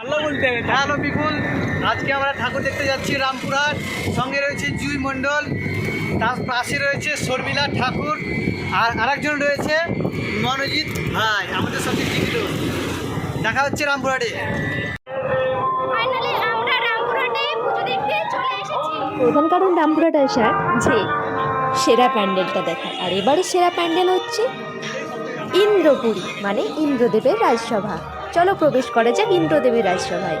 Hello বিপুল। আজকে আমরা ঠাকুর দেখতে যাচ্ছি রামপুরহাট। সঙ্গে রয়েছে জুই মণ্ডল তার পাশে রয়েছে শর্মিলা ঠাকুর আর আরেকজন রয়েছে মনোজিৎ ভাই আমাদের সঙ্গে টিকিট দেখা হচ্ছে রামপুরহাটে। ফাইনালি আমরা রামপুরহাটে পুজো দেখতে চলে এসেছি। প্রধান কারণ রামপুরহাট আসার যে সেরা প্যান্ডেলটা দেখার আর এবারে সেরা প্যান্ডেল হচ্ছে ইন্দ্রপুরী মানে ইন্দ্রদেবের রাজসভা। চলো প্রবেশ করা যাক ইন্দ্রদেবীর রাজসভায়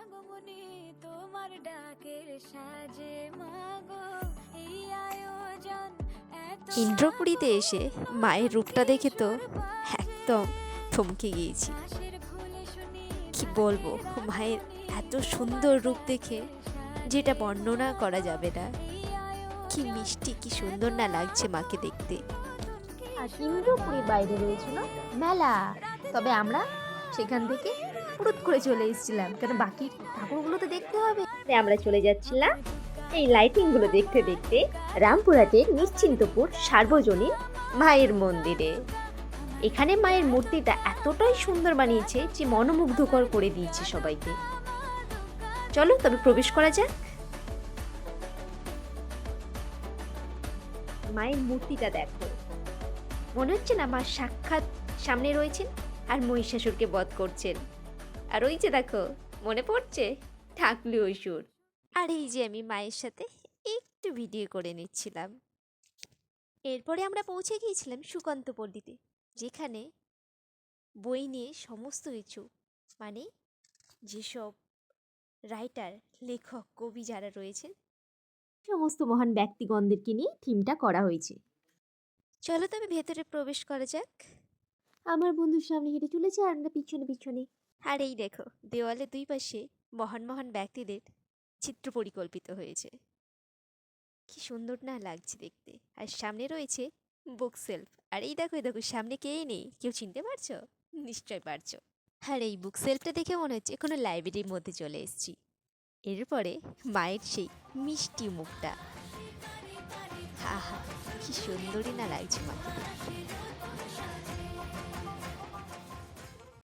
আগমনে তোমার ডাকের সাজে মাগো। এই আয়োজন ইন্দ্রপুরীতে এসে মায়ের রূপটা দেখে তো একদম থমকে গিয়েছি। কি বলব মায়ের এত সুন্দর রূপ দেখে যেটা বর্ণনা করা যাবে না। কি মিষ্টি কি সুন্দর না লাগছে মাকে দেখতে। আর ইন্দ্রপুরীর বাইরে রয়েছিল মেলা। তবে আমরা সেখান থেকে পুরুত করে চলে এসেছিলাম। কেন বাকি ঠাকুরগুলো তো দেখতে হবে? তাই আমরা চলে যাচ্ছিলাম এই লাইটিংগুলো দেখতে দেখতে রামপুরহাটের নিশ্চিন্তপুর সার্বজনীন মায়ের মন্দিরে। এখানে মায়ের মূর্তিটা এতটাই সুন্দর বানিয়েছে যে মনোমুগ্ধকর করে দিয়েছে সবাইকে। চলো, তবে প্রবেশ করা যাক। মায়ের মূর্তিটা দেখো। মনে হচ্ছে না মা সাক্ষাৎ সামনে রয়েছেন? আর মহিষাসুরকে বধ করছেন। আর ওই যে দেখো, মনে পড়ছে? ঠাকলি অসুর আর এই যে আমি মায়ের সাথে একটু ভিডিও করে নিচ্ছিলাম। এরপরে আমরা পৌঁছে গিয়েছিলাম সুকান্ত পল্লীতে, যেখানে বই নিয়ে সমস্ত কিছু মানে যেসব রাইটার লেখক, কবি যারা রয়েছেন, সমস্ত মহান ব্যক্তিগণদেরকে নিয়ে থিমটা করা হয়েছে। চলো তবে ভেতরে প্রবেশ করা যাক। আমার বন্ধুর সামনে হেঁটে চলেছে আর আমরা পিছনে পিছনে। আর এই দেখো দেওয়ালে দুই পাশে মহান মহান ব্যক্তিদের চিত্র পরিকল্পিত হয়েছে। কি সুন্দর না লাগছে দেখতে। আর সামনে রয়েছে বুক সেলফ আর এই দেখো এই দেখো, সামনে কেই নেই? কেউ চিনতে পারছ? নিশ্চয় পারছ। আর এই বুক সেলফটা দেখে মনে হচ্ছে কোনো লাইব্রেরির মধ্যে চলে এসেছি। এরপরে মায়ের সেই মিষ্টি মুখটা। হা হা কি সুন্দরই না লাগছে মাকে